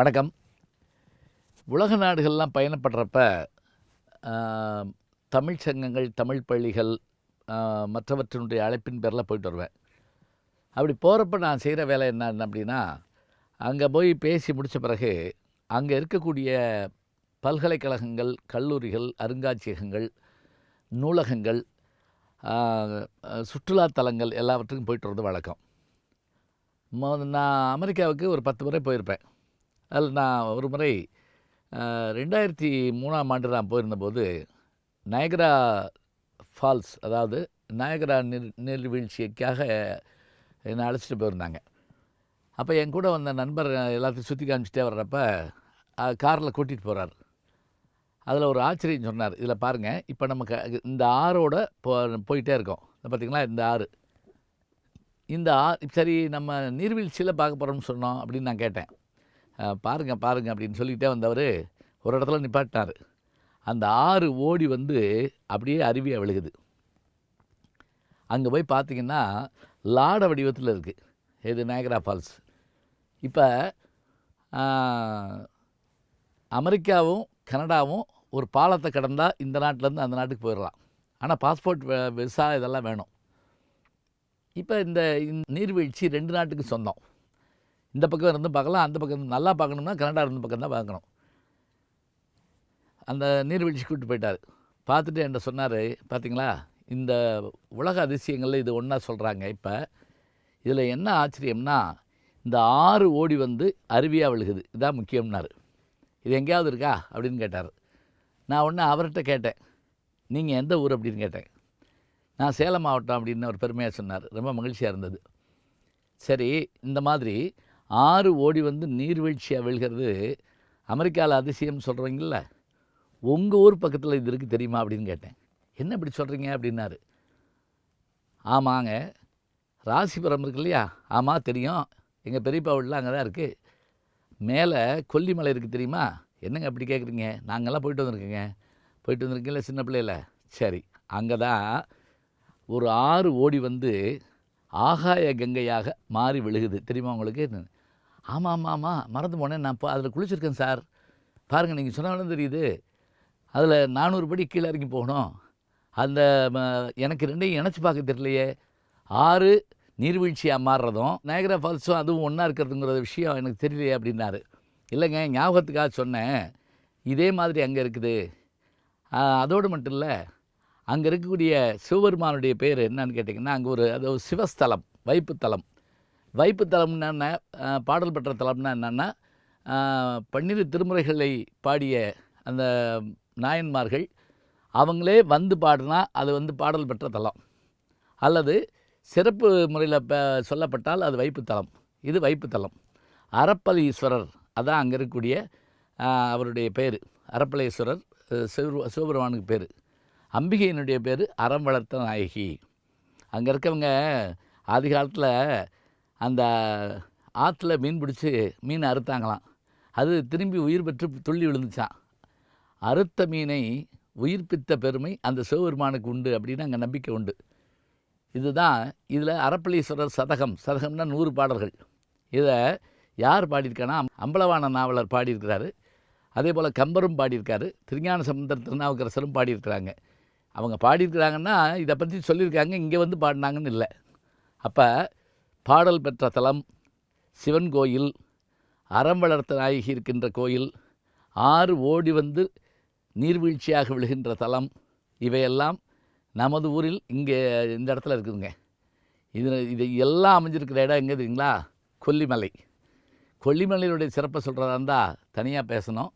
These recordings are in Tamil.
வணக்கம். உலக நாடுகள்லாம் பயணப்படுறப்ப தமிழ் சங்கங்கள் தமிழ் பள்ளிகள் மற்றவற்றினுடைய அழைப்பின் பேரில் போயிட்டு வருவேன். அப்படி போகிறப்ப நான் செய்கிற வேலை என்ன அப்படின்னா அங்கே போய் பேசி முடித்த பிறகு அங்கே இருக்கக்கூடிய பல்கலைக்கழகங்கள் கல்லூரிகள் அருங்காட்சியகங்கள் நூலகங்கள் சுற்றுலாத்தலங்கள் தலங்கள் எல்லாவற்றுக்கும் போயிட்டு வரது வழக்கம். நான் அமெரிக்காவுக்கு ஒரு பத்து முறை போயிருப்பேன். அதில் நான் ஒரு முறை ரெண்டாயிரத்தி மூணாம் ஆண்டு நான் போயிருந்தபோது நயகரா ஃபால்ஸ் அதாவது நயகரா நீர் நீர்வீழ்ச்சிக்காக என்னை அழைச்சிட்டு போயிருந்தாங்க. அப்போ என் கூட வந்த நண்பர் எல்லாத்தையும் சுற்றி காமிச்சிட்டே வர்றப்ப காரில் கூட்டிகிட்டு போகிறார் அதில் ஒரு ஆச்சரியம் சொன்னார் இதில் பாருங்கள் இப்போ நமக்கு இந்த ஆறோட போ போயிட்டே இருக்கோம். இதை பார்த்தீங்களா இந்த ஆறு. இந்த ஆ சரி நம்ம நீர்வீழ்ச்சியில் பார்க்க போகிறோம்னு சொன்னோம் அப்படின்னு நான் கேட்டேன். பாருங்கள் பாருங்க அப்படின்னு சொல்லிக்கிட்டே வந்தவர் ஒரு இடத்துல நிப்பாட்டினார். அந்த ஆறு ஓடி வந்து அப்படியே அருவியாக விழுகுது. அங்கே போய் பார்த்தீங்கன்னா லாட வடிவத்தில் இருக்குது இது நேக்ரா ஃபால்ஸ் இப்போ அமெரிக்காவும் கனடாவும் ஒரு பாலத்தை கடந்தால் இந்த நாட்டிலேருந்து அந்த நாட்டுக்கு போயிடலாம் ஆனால் பாஸ்போர்ட் விசா இதெல்லாம் வேணும். இப்போ இந்த இந்த நீர்வீழ்ச்சி ரெண்டு நாட்டுக்கு சொந்தம். இந்த பக்கம் இருந்து பார்க்கலாம் அந்த பக்கம் இருந்து நல்லா பார்க்கணும்னா கனடா இருந்து பக்கம் தான் பார்க்கணும். அந்த நீர்வீழ்ச்சி கூப்பிட்டு போயிட்டார். பார்த்துட்டு என்கிட்ட சொன்னார் பார்த்தீங்களா இந்த உலக அதிசயங்களில் இது ஒன்றா சொல்கிறாங்க இப்போ. இதில் என்ன ஆச்சரியம்னா இந்த ஆறு ஓடி வந்து அருவியாக விழுகுது. இதான் முக்கியம்னாரு. இது எங்கேயாவது இருக்கா? அப்படின்னு கேட்டார். நான் ஒன்று அவர்கிட்ட கேட்டேன் நீங்கள் எந்த ஊர்? அப்படின்னு கேட்டேன். நான் சேலம் மாவட்டம் அப்படின்னு ஒரு பெருமையாக சொன்னார். ரொம்ப மகிழ்ச்சியாக இருந்தது. சரி இந்த மாதிரி ஆறு ஓடி வந்து நீர்வீழ்ச்சியாக விழுகிறது அமெரிக்காவில் அதிசயம் சொல்கிறீங்கள உங்கள் ஊர் பக்கத்தில் இது இருக்குது தெரியுமா அப்படின்னு கேட்டேன். என்ன இப்படி சொல்கிறீங்க அப்படின்னாரு. ஆமாங்க. ராசிபுரம் இருக்கு இல்லையா? ஆமாம் தெரியும். எங்கள் பெரியப்பா வீடெலாம் அங்கே தான் இருக்குது மேலே கொல்லிமலை இருக்குது தெரியுமா? என்னங்க அப்படி கேட்குறீங்க நாங்கள்லாம் போயிட்டு வந்திருக்கோங்க. போயிட்டு வந்திருக்கீங்களா சின்ன பிள்ளையில? சரி அங்கே தான் ஒரு ஆறு ஓடி வந்து ஆகாய கங்கையாக மாறி விழுகுது. தெரியுமா உங்களுக்கு? ஆமாம் ஆமாம் ஆமாம் மறந்து போனேன். நான் இப்போ அதில் குளிச்சிருக்கேன் சார். பாருங்கள் நீங்கள் சொன்னாலும் தெரியுது. அதில் நானூறு படி கீழே இறங்கி போகணும். அந்த ம, எனக்கு ரெண்டையும் இணைச்சி பார்க்க தெரியலையே. ஆறு நீர்வீழ்ச்சியாக மாறுறதும் நயகரா ஃபால்ஸும் அதுவும் ஒன்றா இருக்கிறதுங்கிற விஷயம் எனக்கு தெரியலையே அப்படின்னாரு. இல்லைங்க ஞாபகத்துக்காக சொன்னேன். இதே மாதிரி அங்கே இருக்குது. அதோடு மட்டும் இல்லை அங்கே இருக்கக்கூடிய சிவபெருமானுடைய பேர் என்னன்னு கேட்டிங்கன்னா அங்கே ஒரு அது ஒரு சிவஸ்தலம் வைப்புத்தலம். வைப்புத்தலம்னா என்ன பாடல் பெற்ற தலம்னா என்னென்னா பன்னிரு திருமுறைகளை பாடிய அந்த நாயன்மார்கள் அவங்களே வந்து பாடினா அது வந்து பாடல் பெற்ற தலம் அல்லது சிறப்பு முறையில் ப சொல்லப்பட்டால் அது வைப்புத்தலம் இது வைப்புத்தலம் ஈஸ்வரர் அதான் அங்கே இருக்கக்கூடிய அவருடைய பேர். அரப்பளீஸ்வரர் சிவ சிவபெருமானுக்கு பேர். அம்பிகையினுடைய பேர் அறம் வளர்த்த நாயகி. அங்கே இருக்கவங்க ஆதி காலத்தில் அந்த ஆற்றுல மீன் பிடிச்சி மீன் அறுத்தாங்களாம். அது திரும்பி உயிர் பெற்று துள்ளி விழுந்துச்சான் அறுத்த மீனை உயிர்ப்பித்த பெருமை அந்த சிவபெருமானுக்கு உண்டு அப்படின்னு அங்கே நம்பிக்கை உண்டு. இதுதான் இதில் அரப்பளீஸ்வரர் சதகம். சதகம்னா நூறு பாடல்கள். இதை யார் பாடியிருக்கானா? அம்பலவான நாவலர் பாடியிருக்கிறாரு. அதே போல் கம்பரும் பாடியிருக்காரு. திருஞான சம்பந்தர் திருநாவுக்கரசரும் பாடியிருக்கிறாங்க. அவங்க பாடியிருக்கிறாங்கன்னா இதை பற்றி சொல்லியிருக்காங்க. இங்கே வந்து பாடினாங்கன்னு இல்லை. அப்போ பாடல் பெற்ற தலம் சிவன் கோயில் அறம் வளர்த்த நாயகி இருக்கின்ற கோயில் ஆறு ஓடி வந்து நீர்வீழ்ச்சியாக விழுகின்ற தலம் இவையெல்லாம் நமது ஊரில் இங்கே இந்த இடத்துல இருக்குதுங்க. இது இது எல்லாம் அமைஞ்சிருக்கிற இடம் எங்கே தெரியுங்களா? கொல்லிமலை. கொல்லிமலையினுடைய சிறப்பை சொல்கிறதா இருந்தால் தனியாக பேசணும்.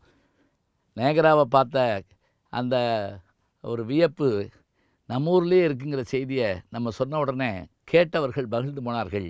நேகராவை பார்த்த அந்த ஒரு வியப்பு நம்ம ஊர்லேயே இருக்குங்கிற செய்தியை நம்ம சொன்ன உடனே கேட்டவர்கள் மகிழ்ந்து போனார்கள்.